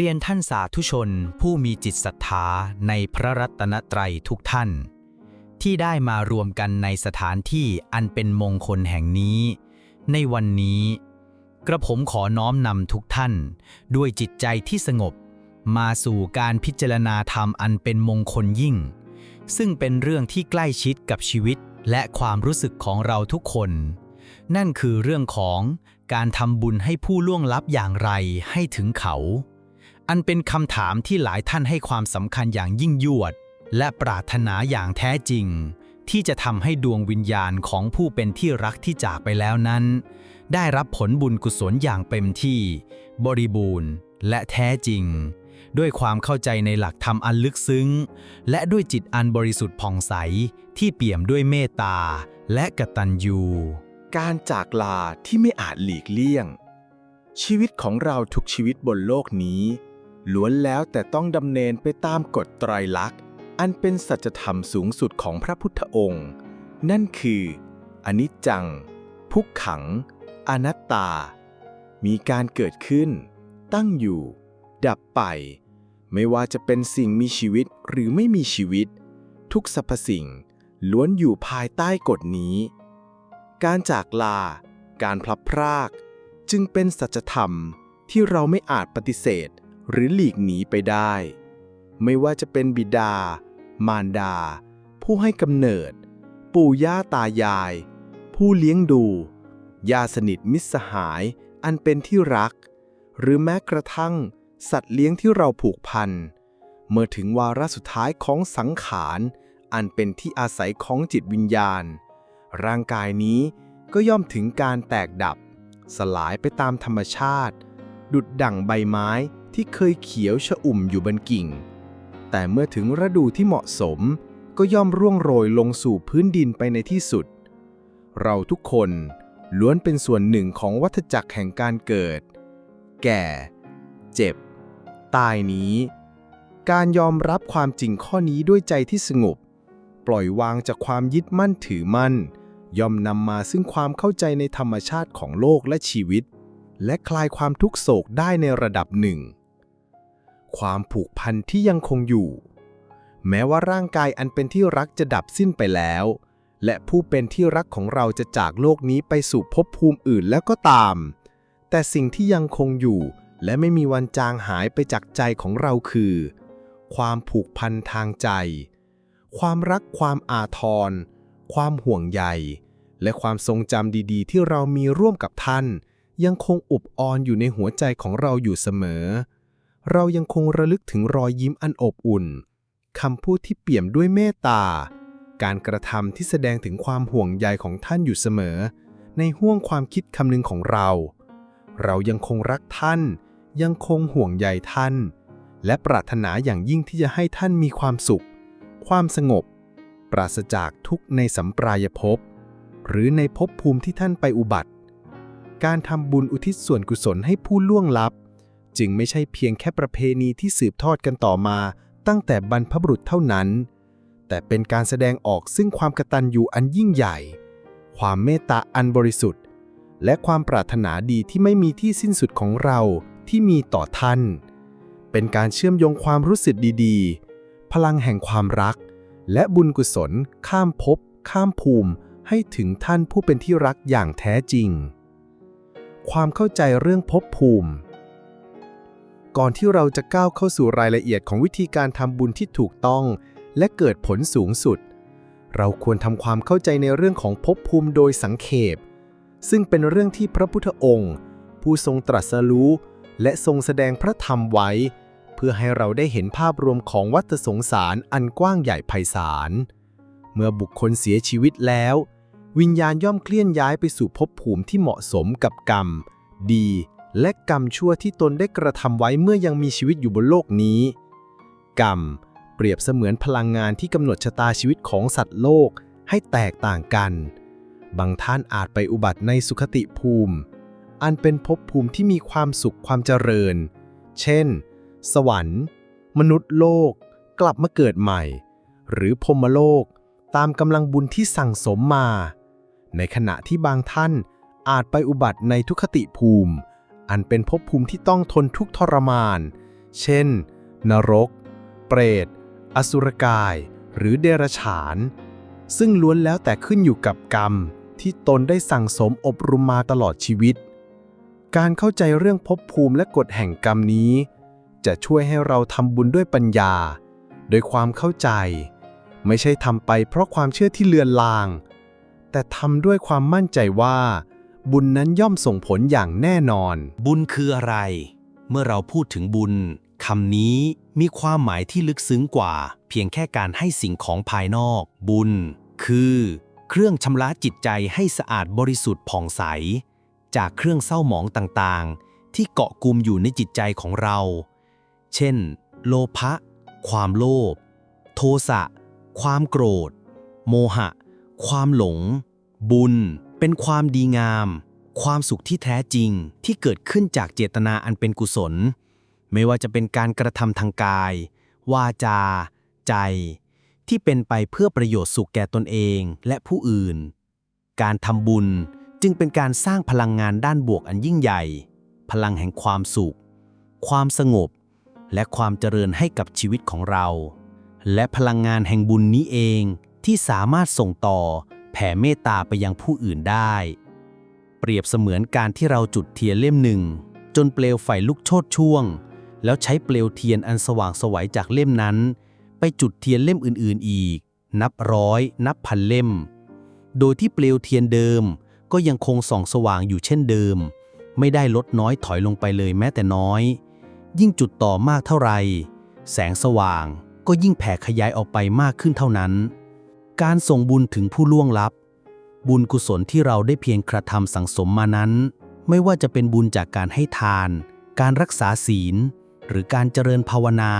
เรียนท่านสาธุชนผู้มีจิตศรัทธาในพระรัตนตรัยทุกท่าน ที่ได้มารวมกันในสถานที่อันเป็นมงคลแห่งนี้ ในวันนี้ กระผมขอน้อมนำทุกท่าน ด้วยจิตใจที่สงบ มาสู่การพิจารณาธรรมอันเป็นมงคลยิ่ง ซึ่งเป็นเรื่องที่ใกล้ชิดกับชีวิตและความรู้สึกของเราทุกคน นั่นคือเรื่องของการทำบุญให้ผู้ล่วงลับอย่างไรให้ถึงเขา อันเป็นคำถามที่หลายท่านให้ความสำคัญอย่างยิ่งยวด และปรารถนาอย่างแท้จริง ที่จะทำให้ดวงวิญญาณของผู้เป็นที่รักที่จากไปแล้วนั้น ได้รับผลบุญกุศลอย่างเต็มที่ บริบูรณ์ และแท้จริง ด้วยความเข้าใจในหลักธรรมอันลึกซึ้ง และด้วยจิตอันบริสุทธิ์ผ่องใสที่เปี่ยมด้วยเมตตาและกตัญญูการจากลาที่ไม่อาจหลีกเลี่ยง ชีวิตของเราทุกชีวิตบนโลกนี้ ล้วนแล้วแต่ต้องดำเนินไปตามกฎไตรลักษณ์ อันเป็นสัจธรรมสูงสุดของพระพุทธองค์ นั่นคืออนิจจังทุกขัง อนัตตา มีการเกิดขึ้น ตั้งอยู่ ดับไป ไม่ว่าจะเป็นสิ่งมีชีวิตหรือไม่มีชีวิต ทุกสรรพสิ่งล้วนอยู่ภายใต้กฎนี้ การจากลา การพลับพราก จึงเป็นสัจธรรมที่เราไม่อาจปฏิเสธ หรือหลีกหนีไปได้ ไม่ว่าจะเป็นบิดา มารดา ผู้ให้กำเนิด ปู่ย่าตายาย ผู้เลี้ยงดูญาติสนิทมิตรสหาย อันเป็นที่รัก หรือแม้กระทั่ง สัตว์เลี้ยงที่เราผูกพัน เมื่อถึงวาระสุดท้ายของสังขาร อันเป็นที่อาศัยของจิตวิญญาณ ร่างกายนี้ก็ย่อมถึงการแตกดับ สลายไปตามธรรมชาติ ดุดดั่งใบไม้ ที่เคยเขียวชอุ่มอยู่บนกิ่ง แต่เมื่อถึงฤดูที่เหมาะสม ก็ย่อมร่วงโรยลงสู่พื้นดินไปในที่สุด เราทุกคนล้วนเป็นส่วนหนึ่งของวัฏจักรแห่งการเกิด แก่ เจ็บ ตายนี้ การยอมรับความจริงข้อนี้ด้วยใจที่สงบ ปล่อยวางจากความยึดมั่นถือมั่น ย่อมนำมาซึ่งความเข้าใจในธรรมชาติของโลกและชีวิต และคลายความทุกโศกได้ในระดับหนึ่ง ความผูกพันที่ยังคงอยู่ แม้ว่าร่างกายอันเป็นที่รักจะดับสิ้นไปแล้ว และผู้เป็นที่รักของเราจะจากโลกนี้ไปสู่ภพภูมิอื่นแล้วก็ตาม แต่สิ่งที่ยังคงอยู่ และไม่มีวันจางหายไปจากใจของเราคือ ความผูกพันทางใจ ความรักความอาทร ความห่วงใย และความทรงจำดีๆ ที่เรามีร่วมกับท่าน ยังคงอุบออนอยู่ในหัวใจของเราอยู่เสมอ เรายังคงระลึกถึงรอยยิ้มอันอบอุ่นคำพูดที่เปี่ยมด้วยเมตตา การกระทำที่แสดงถึงความห่วงใยของท่านอยู่เสมอ ในห้วงความคิดคำนึงของเรา เรายังคงรักท่าน ยังคงห่วงใยท่าน และปรารถนาอย่างยิ่งที่จะให้ท่านมีความสุข ความสงบ ปราศจากทุกในสัมปรายภพ หรือในภพภูมิที่ท่านไปอุบัติ การทำบุญอุทิศส่วนกุศลให้ผู้ล่วงลับ จึงไม่ใช่เพียงแค่ประเพณีที่สืบทอดกันต่อมา ตั้งแต่บรรพบุรุษเท่านั้น แต่เป็นการแสดงออกซึ่งความกตัญญูอันยิ่งใหญ่ ความเมตตาอันบริสุทธิ์ และความปรารถนาดีที่ไม่มีที่สิ้นสุดของเราที่มีต่อท่าน เป็นการเชื่อมโยงความรู้สึกดีๆ พลังแห่งความรัก และบุญกุศล ข้ามภพข้ามภูมิให้ถึงท่านผู้เป็นที่รักอย่างแท้จริง ความเข้าใจเรื่องภพภูมิ ก่อนที่เราจะก้าวเข้าสู่รายละเอียดของวิธีการทำบุญที่ถูกต้อง และเกิดผลสูงสุด เราควรทำความเข้าใจในเรื่องของภพภูมิโดยสังเขป ซึ่งเป็นเรื่องที่พระพุทธองค์ ผู้ทรงตรัสรู้ และทรงแสดงพระธรรมไว้ เพื่อให้เราได้เห็นภาพรวมของวัฏสงสารอันกว้างใหญ่ไพศาล เมื่อบุคคลเสียชีวิตแล้ว วิญญาณย่อมเคลื่อนย้ายไปสู่ภพภูมิที่เหมาะสมกับกรรม ดี และกรรมชั่วที่ตนได้กระทำไว้เมื่อยังมีชีวิตอยู่บนโลกนี้ กรรมเปรียบเสมือนพลังงานที่กำหนดชะตาชีวิตของสัตว์โลกให้แตกต่างกัน บางท่านอาจไปอุบัติในสุขติภูมิ อันเป็นภพภูมิที่มีความสุขความเจริญ เช่น สวรรค์ มนุษย์โลก กลับมาเกิดใหม่ หรือพรมโลก ตามกำลังบุญที่สั่งสมมา ในขณะที่บางท่านอาจไปอุบัติในทุกขติภูมิ อันเป็นภพภูมิที่ต้องทนทุกข์ทรมานเเช่น นรก เปรต อสุรกาย หรือเดรัจฉาน ซึ่งล้วนแล้วแต่ขึ้นอยู่กับกรรมที่ตนได้สั่งสมอบรมมาตลอดชีวิต การเข้าใจเรื่องภพภูมิและกฎแห่งกรรมนี้ จะช่วยให้เราทำบุญด้วยปัญญา โดยความเข้าใจ ไม่ใช่ทำไปเพราะความเชื่อที่เลือนลาง แต่ทำด้วยความมั่นใจว่า บุญนั้นย่อมส่งผลอย่างแน่นอน บุญคืออะไร เมื่อเราพูดถึงบุญคำนี้มีความหมายที่ลึกซึ้งกว่า เพียงแค่การให้สิ่งของภายนอก บุญ คือ เครื่องชำระจิตใจให้สะอาดบริสุทธิ์ผ่องใส จากเครื่องเศร้าหมองต่างๆ ที่เกาะกลุมอยู่ในจิตใจของเรา เช่น โลภะความโลภโทสะความโกรธ โมหะ ความหลง บุญ เป็นความดีงาม ความสุขที่แท้จริงที่เกิดขึ้นจากเจตนาอันเป็นกุศล ไม่ว่าจะเป็นการกระทำทางกาย วาจา ใจ ที่เป็นไปเพื่อประโยชน์สุขแก่ตนเองและผู้อื่น การทำบุญจึงเป็นการสร้างพลังงานด้านบวกอันยิ่งใหญ่ พลังแห่งความสุข ความสงบ และความเจริญให้กับชีวิตของเรา และพลังงานแห่งบุญนี้เองที่สามารถส่งต่อ ผ่เมตตาไปยังผู้อื่นได้ เปรียบเสมือนการที่เราจุดเทียนเล่มหนึ่ง จนเปลวไฟลุกโชดช่วง แล้วใช้เปลวเทียนอันสว่างสวัยจากเล่มนั้น ไปจุดเทียนเล่มอื่นๆอีก นับร้อย นับพันเล่ม โดยที่เปลวเทียนเดิมก็ยังคงส่องสว่างอยู่เช่นเดิม ไม่ได้ลดน้อยถอยลงไปเลยแม้แต่น้อย ยิ่งจุดต่อมากเท่าไหร่แสงสว่างก็ยิ่งแผ่ขยายออกไปมากขึ้นเท่านั้น การส่งบุญถึงผู้ล่วงลับ บุญกุศลที่เราได้เพียงกระทำสังสมมานั้น ไม่ว่าจะเป็นบุญจากการให้ทาน การรักษาศีล หรือการเจริญภาวนา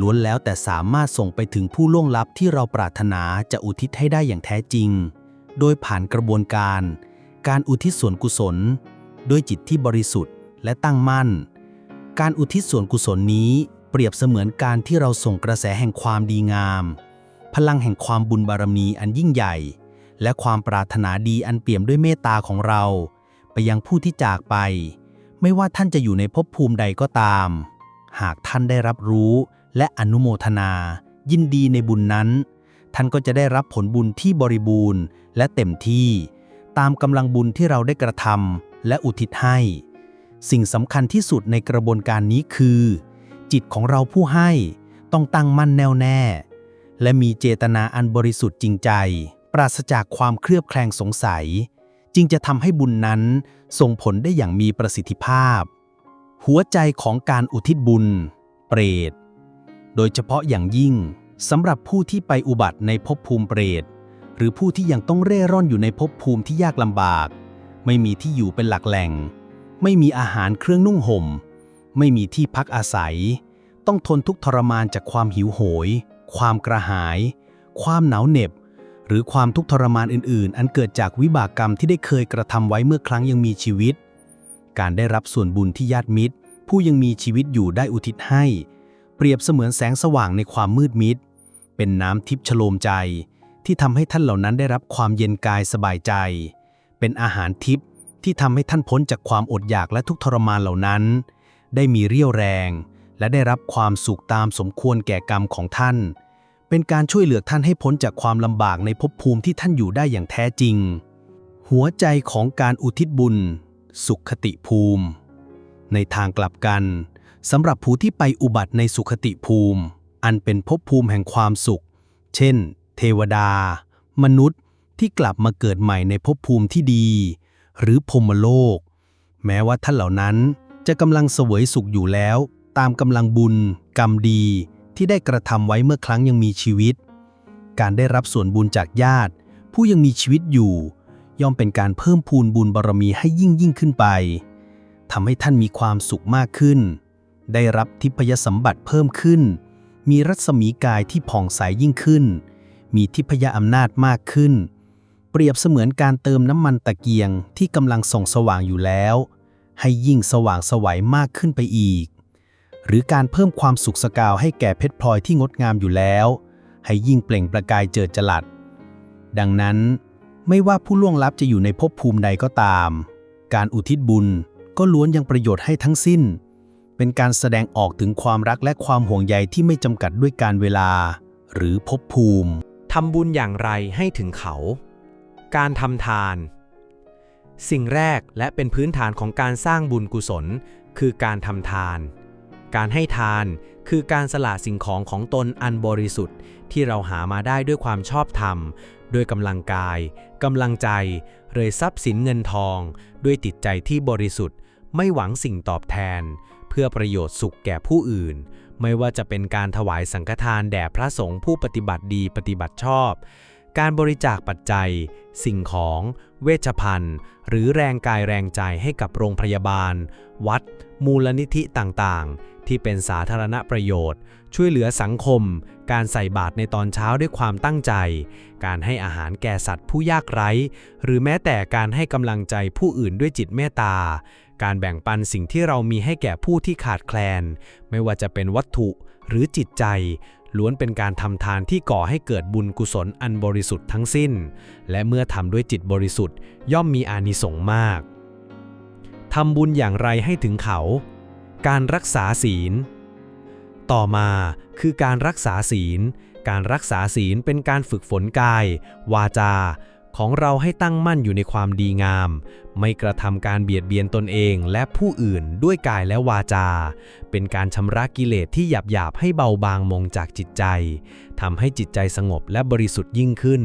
ล้วนแล้วแต่สามารถส่งไปถึงผู้ล่วงลับที่เราปรารถนาจะอุทิศให้ได้อย่างแท้จริง โดยผ่านกระบวนการ การอุทิศส่วนกุศล ด้วยจิตที่บริสุทธิ์และตั้งมั่น การอุทิศส่วนกุศลนี้เปรียบเสมือนการที่เราส่งกระแสแห่งความดีงาม พลังแห่งความบุญบารมีอันยิ่งใหญ่ และความปรารถนาดีอันเปี่ยมด้วยเมตตาของเรา ไปยังผู้ที่จากไป ไม่ว่าท่านจะอยู่ในภพภูมิใดก็ตาม หากท่านได้รับรู้และอนุโมทนา ยินดีในบุญนั้น ท่านก็จะได้รับผลบุญที่บริบูรณ์ และเต็มที่ ตามกำลังบุญที่เราได้กระทำและอุทิศให้ สิ่งสำคัญที่สุดในกระบวนการนี้คือ จิตของเราผู้ให้ต้องตั้งมั่นแน่วแน่ และมีเจตนาอันบริสุทธิ์จริงใจ ปราศจากความเคลือบแคลงสงสัย จึงจะทำให้บุญนั้นส่งผลได้อย่างมีประสิทธิภาพ หัวใจของการอุทิศบุญ เปรต โดยเฉพาะอย่างยิ่งสำหรับผู้ที่ไปอุบัติในภพภูมิเปรต หรือผู้ที่ยังต้องเร่ร่อนอยู่ในภพภูมิที่ยากลำบาก ไม่มีที่อยู่เป็นหลักแหล่ง ไม่มีอาหารเครื่องนุ่งห่ม ไม่มีที่พักอาศัย ต้องทนทุกทรมานจากความหิวโหย ความกระหาย ความหนาวเหน็บ หรือความทุกข์ทรมานอื่น ๆ อันเกิดจากวิบากกรรมที่ได้เคยกระทำไว้เมื่อครั้งยังมีชีวิต การได้รับส่วนบุญที่ญาติมิตร ผู้ยังมีชีวิตอยู่ได้อุทิศให้ เปรียบเสมือนแสงสว่างในความมืดมิด เป็นน้ำทิพย์ชโลมใจ ที่ทำให้ท่านเหล่านั้นได้รับความเย็นกายสบายใจ เป็นอาหารทิพย์ที่ทำให้ท่านพ้นจากความอดอยากและทุกข์ทรมานเหล่านั้น ได้มีเรี่ยวแรง และได้รับความสุขตามสมควรแก่กรรมของท่าน เป็นการช่วยเหลือท่านให้พ้นจากความลำบากในภพภูมิที่ท่านอยู่ได้อย่างแท้จริง หัวใจของการอุทิศบุญ สุขคติภูมิ ในทางกลับกันสำหรับผู้ที่ไปอุบัติในสุขติภูมิ อันเป็นภพภูมิแห่งความสุข เช่น เทวดา มนุษย์ที่กลับมาเกิดใหม่ในภพภูมิที่ดี หรือพรมโลก แม้ว่าท่านเหล่านั้นจะกำลังเสวยสุขอยู่แล้ว ตามกำลังบุญ กรรมดีที่ได้กระทำไว้เมื่อครั้งยังมีชีวิต การได้รับส่วนบุญจากญาติ ผู้ยังมีชีวิตอยู่ ย่อมเป็นการเพิ่มพูนบุญบารมีให้ยิ่งยิ่งขึ้นไปทำให้ท่านมีความสุขมากขึ้น ได้รับทิพยสมบัติเพิ่มขึ้น มีรัศมีกายที่ผ่องใสยิ่งขึ้น มีทิพยอำนาจมากขึ้น เปรียบเสมือนการเติมน้ำมันตะเกียงที่กำลังส่องสว่างอยู่แล้ว ให้ยิ่งสว่างไสวัยมากขึ้นไปอีก หรือการเพิ่มความสุขสกาวให้แก่เพชรพลอยที่งดงามอยู่แล้ว ให้ยิ่งเปล่งประกายเจิดจลัด ดังนั้น ไม่ว่าผู้ล่วงลับจะอยู่ในภพภูมิใดก็ตาม การอุทิศบุญก็ล้วนยังประโยชน์ให้ทั้งสิ้น เป็นเป็นการแสดงออกถึงความรักและความห่วงใยที่ไม่จำกัดด้วยการเวลา หรือภพภูมิทำบุญอย่างไรให้ถึงเขา การทำทาน สิ่งแรกและเป็นพื้นฐานของการสร้างบุญกุศล คือการทำทาน การให้ทานคือการสละสิ่งของของตนอันบริสุทธิ์ ที่เราหามาได้ด้วยความชอบธรรม ด้วยกำลังกายกำลังใจหรือทรัพย์สินเงินทอง ด้วยจิตใจที่บริสุทธิ์ ไม่หวังสิ่งตอบแทน เพื่อประโยชน์สุขแก่ผู้อื่น ไม่ว่าจะเป็นการถวายสังฆทานแด่พระสงฆ์ผู้ปฏิบัติดีปฏิบัติชอบ การบริจาคปัจจัย สิ่งของ เวชภัณฑ์ หรือแรงกายแรงใจให้กับโรงพยาบาล วัด มูลนิธิต่างๆ ที่เป็นสาธารณประโยชน์ ช่วยเหลือสังคม การใส่บาตรในตอนเช้าด้วยความตั้งใจ การให้อาหารแก่สัตว์ผู้ยากไร้ หรือแม้แต่การให้กำลังใจผู้อื่นด้วยจิตเมตตา การแบ่งปันสิ่งที่เรามีให้แก่ผู้ที่ขาดแคลน ไม่ว่าจะเป็นวัตถุหรือจิตใจล้วนเป็นการทำทานที่ก่อให้เกิดบุญกุศลอันบริสุทธิ์ทั้งสิ้น และเมื่อทำด้วยจิตบริสุทธิ์ ย่อมมีอานิสงส์มากทำบุญอย่างไรให้ถึงเขา การรักษาศีล ต่อมาคือการรักษาศีล การรักษาศีลเป็นการฝึกฝนกาย วาจา ของเราให้ตั้งมั่นอยู่ในความดีงาม ไม่กระทำการเบียดเบียนตนเองและผู้อื่นด้วยกายและวาจา เป็นการชำระกิเลสที่หยาบหยาบให้เบาบางมงจากจิตใจทำให้จิตใจสงบและบริสุทธิ์ยิ่งขึ้น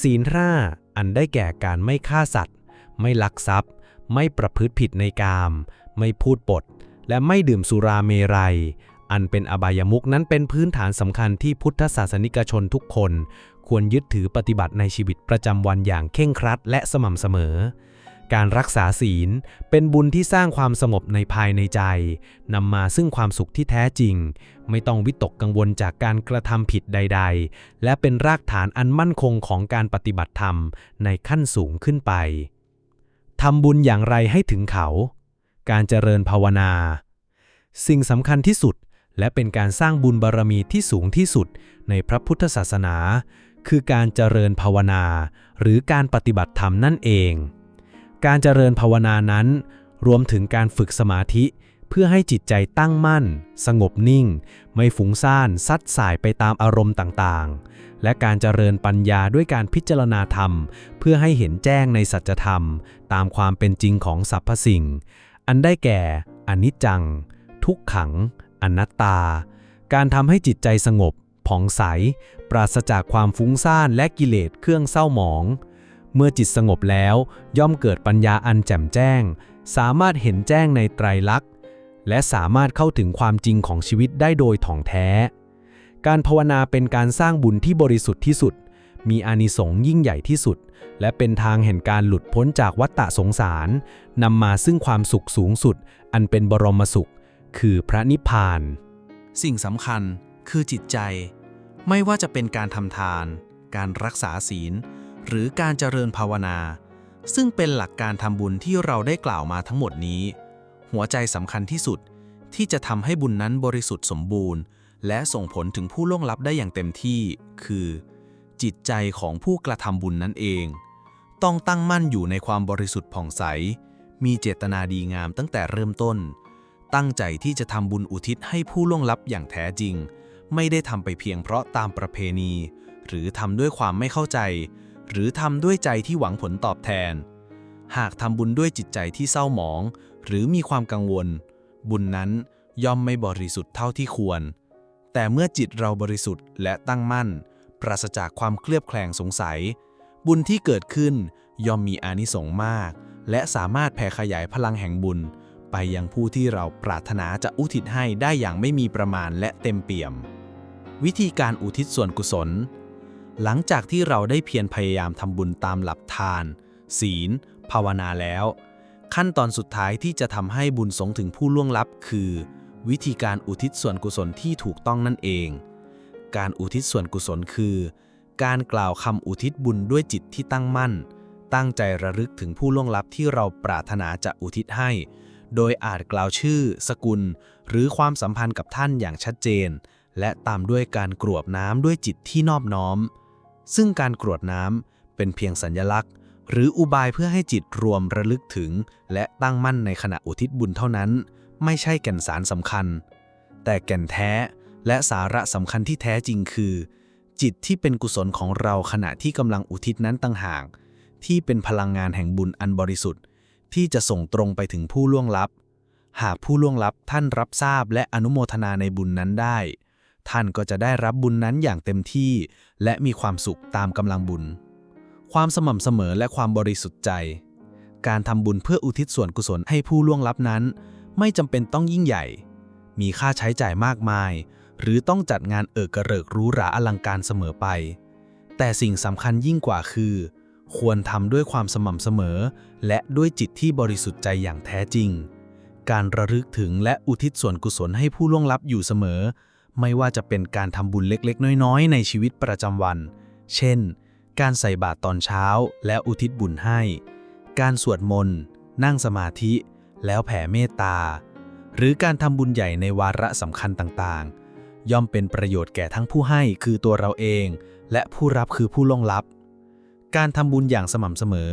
ศีลห้าอันได้แก่การไม่ฆ่าสัตว์ ไม่ลักทรัพย์ ไม่ประพฤติผิดในกาม ไม่พูดปด และไม่ดื่มสุราเมรัย อันเป็นอบายมุกนั้นเป็นพื้นฐานสำคัญที่พุทธศาสนิกชนทุกคน ควรยึดถือปฏิบัติในชีวิตประจำวันอย่างเคร่งครัดและสม่ำเสมอ การรักษาศีลเป็นบุญที่สร้างความสงบในภายในใจนำมาซึ่งความสุขที่แท้จริง ไม่ต้องวิตกกังวลจากการกระทำผิดใด ๆ และเป็นรากฐานอันมั่นคงของการปฏิบัติธรรมในขั้นสูงขึ้นไปทำบุญอย่างไรให้ถึงเขา การเจริญภาวนา สิ่งสำคัญที่สุด และเป็นการสร้างบุญบารมีที่สูงที่สุดในพระพุทธศาสนา คือการเจริญภาวนา หรือการปฏิบัติธรรมนั่นเอง การเจริญภาวนานั้น รวมถึงการฝึกสมาธิเพื่อให้จิตใจตั้งมั่น สงบนิ่ง ไม่ฟุ้งซ่านซัดสายไปตามอารมณ์ต่างๆ และการเจริญปัญญาด้วยการพิจารณาธรรม เพื่อให้เห็นแจ้งในสัจธรรม ตามความเป็นจริงของสรรพสิ่ง อันได้แก่อนิจจัง ทุกขัง อนัตตา การทำให้จิตใจสงบ ผ่องใส ปราศจากความฟุ้งซ่านและกิเลสเครื่องเศร้าหมอง เมื่อจิตสงบแล้วย่อมเกิดปัญญาอันแจ่มแจ้ง สามารถเห็นแจ้งในไตรลักษณ์ และสามารถเข้าถึงความจริงของชีวิตได้โดยถ่องแท้ การภาวนาเป็นการสร้างบุญที่บริสุทธิ์ที่สุด มีอานิสงส์ยิ่งใหญ่ที่สุด และเป็นทางแห่งการหลุดพ้นจากวัฏฏะสงสารนำมาซึ่งความสุขสูงสุด อันเป็นบรมสุข คือพระนิพพาน สิ่งสำคัญคือจิตใจ ไม่ว่าจะเป็นการทำทาน การรักษาศีล หรือการเจริญภาวนา ซึ่งเป็นหลักการทำบุญที่เราได้กล่าวมาทั้งหมดนี้ หัวใจสำคัญที่สุดที่จะทำให้บุญนั้นบริสุทธิ์สมบูรณ์ และส่งผลถึงผู้ล่วงลับได้อย่างเต็มที่ คือ จิตใจของผู้กระทำบุญนั่นเอง ต้องตั้งมั่นอยู่ในความบริสุทธิ์ผ่องใส มีเจตนาดีงามตั้งแต่เริ่มต้น ตั้งใจที่จะทำบุญอุทิศให้ผู้ล่วงลับอย่างแท้จริง ไม่ได้ทำไปเพียงเพราะตามประเพณี หรือทำด้วยความไม่เข้าใจ หรือทำด้วยใจที่หวังผลตอบแทน หากทำบุญด้วยจิตใจที่เศร้าหมอง หรือมีความกังวล บุญนั้นย่อมไม่บริสุทธิ์เท่าที่ควร แต่เมื่อจิตเราบริสุทธิ์และตั้งมั่น ปราศจากความเคลือบแคลงสงสัย บุญที่เกิดขึ้นย่อมมีอานิสงส์มาก และสามารถแผ่ขยายพลังแห่งบุญ ไปยังผู้ที่เราปรารถนาจะอุทิศให้ได้อย่างไม่มีประมาณและเต็มเปี่ยม วิธีการอุทิศส่วนกุศล หลังจากที่เราได้เพียรพยายามทำบุญตามหลักทาน ศีล ภาวนาแล้ว ขั้นตอนสุดท้ายที่จะทำให้บุญสงถึงผู้ล่วงลับคือ วิธีการอุทิศส่วนกุศลที่ถูกต้องนั่นเอง การอุทิศส่วนกุศลคือ การกล่าวคำอุทิศบุญด้วยจิตที่ตั้งมั่น ตั้งใจระลึกถึงผู้ล่วงลับที่เราปรารถนาจะอุทิศให้ โดยอาจกล่าวชื่อ สกุล หรือความสัมพันธ์กับท่านอย่างชัดเจน และตามด้วยการกรวดน้ำด้วยจิตที่นอบน้อม ซึ่งการกรวดน้ำเป็นเพียงสัญลักษณ์ หรืออุบายเพื่อให้จิตรวมระลึกถึง และตั้งมั่นในขณะอุทิศบุญเท่านั้น ไม่ใช่แก่นสารสำคัญ แต่แก่นแท้ และสาระสำคัญที่แท้จริงคือ จิตที่เป็นกุศลของเราขณะที่กำลังอุทิศนั้นต่างหาก ที่เป็นพลังงานแห่งบุญอันบริสุทธิ์ ที่จะส่งตรงไปถึงผู้ล่วงลับ หากผู้ล่วงลับท่านรับทราบและอนุโมทนาในบุญนั้นได้ ท่านก็จะได้รับบุญนั้นอย่างเต็มที่ และมีความสุขตามกำลังบุญ ความสม่ำเสมอและความบริสุทธิ์ใจ การทำบุญเพื่ออุทิศส่วนกุศลให้ผู้ล่วงลับนั้น ไม่จำเป็นต้องยิ่งใหญ่ มีค่าใช้จ่ายมากมาย หรือต้องจัดงานเอิกกระเริกรู้หราอลังการเสมอไป แต่สิ่งสำคัญยิ่งกว่าคือ ควรทำด้วยความสม่ำเสมอ และด้วยจิตที่บริสุทธิ์ใจอย่างแท้จริง การระลึกถึงและอุทิศส่วนกุศลให้ผู้ล่วงลับอยู่เสมอ ไม่ว่าจะเป็นการทำบุญเล็กๆ น้อยๆ ในชีวิตประจำวัน เช่น การใส่บาตรตอนเช้า และอุทิศบุญให้ การสวดมนต์ นั่งสมาธิ แล้วแผ่เมตตา หรือการทำบุญใหญ่ในวาระสำคัญต่างๆ ย่อมเป็นประโยชน์แก่ทั้งผู้ให้คือตัวเราเอง และผู้รับคือผู้ล่วงลับ การทำบุญอย่างสม่ำเสมอ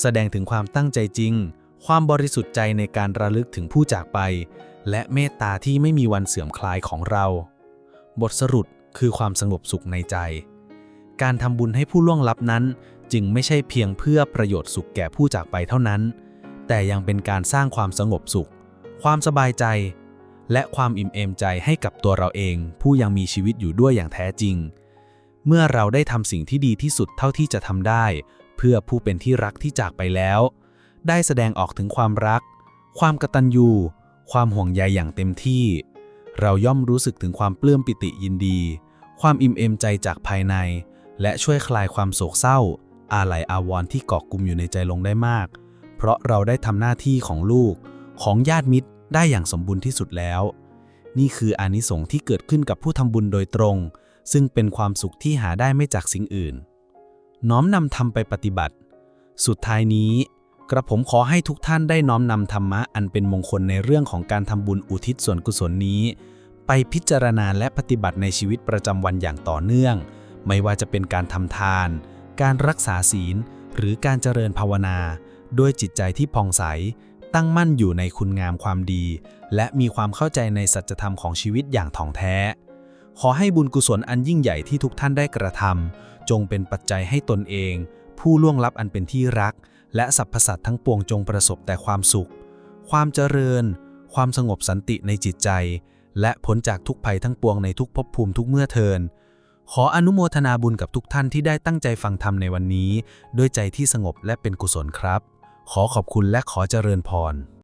แสดงถึงความตั้งใจจริง ความบริสุทธิ์ใจในการระลึกถึงผู้จากไป และเมตตาที่ไม่มีวันเสื่อมคลายของเรา บทสรุปคือความสงบสุขในใจ การทำบุญให้ผู้ล่วงลับนั้น จึงไม่ใช่เพียงเพื่อประโยชน์สุขแก่ผู้จากไปเท่านั้น แต่ยังเป็นการสร้างความสงบสุข ความสบายใจ และความอิ่มเอมใจให้กับตัวเราเอง ผู้ยังมีชีวิตอยู่ด้วยอย่างแท้จริง เมื่อเราได้ทำสิ่งที่ดีที่สุดเท่าที่จะทำได้ เพื่อผู้เป็นที่รักที่จากไปแล้ว ได้แสดงออกถึงความรัก ความกตัญญู ความห่วงใยอย่างเต็มที่ เราย่อมรู้สึกถึงความปลื้มปิติยินดี ความอิ่มเอมใจจากภายใน และช่วยคลายความโศกเศร้า อาลัยอาวรณ์ที่เกาะกลุ่มอยู่ในใจลงได้มาก เพราะเราได้ทำหน้าที่ของลูกของญาติมิตร ได้อย่างสมบูรณ์ที่สุดแล้ว นี่คืออานิสงส์ที่เกิดขึ้นกับผู้ทำบุญโดยตรง ซึ่งเป็นความสุขที่หาได้ไม่จากสิ่งอื่น น้อมนำทำไปปฏิบัติ สุดท้ายนี้ กระผมขอให้ทุกท่านได้น้อมนำธรรมะอันเป็นมงคลในเรื่องของการทำบุญอุทิศส่วนกุศลนี้ ไปพิจารณาและปฏิบัติในชีวิตประจำวันอย่างต่อเนื่อง ไม่ว่าจะเป็นการทำทาน การรักษาศีล หรือการเจริญภาวนา ด้วยจิตใจที่ผ่องใส ตั้งมั่นอยู่ในคุณงามความดี และมีความเข้าใจในสัจธรรมของชีวิตอย่างถ่องแท้ ขอให้บุญกุศลอันยิ่งใหญ่ที่ทุกท่านได้กระทำจงเป็นปัจจัยให้ตนเอง ผู้ล่วงลับอันเป็นที่รัก และสรรพสัตว์ทั้งปวงจงประสบแต่ความสุข ความเจริญ ความสงบสันติในจิตใจ และพ้นจากทุกภัยทั้งปวงในทุกภพภูมิทุกเมื่อเทินขออนุโมทนาบุญกับทุกท่านที่ได้ตั้งใจฟังธรรมในวันนี้ ด้วยใจที่สงบและเป็นกุศลครับ ขอขอบคุณและขอเจริญพร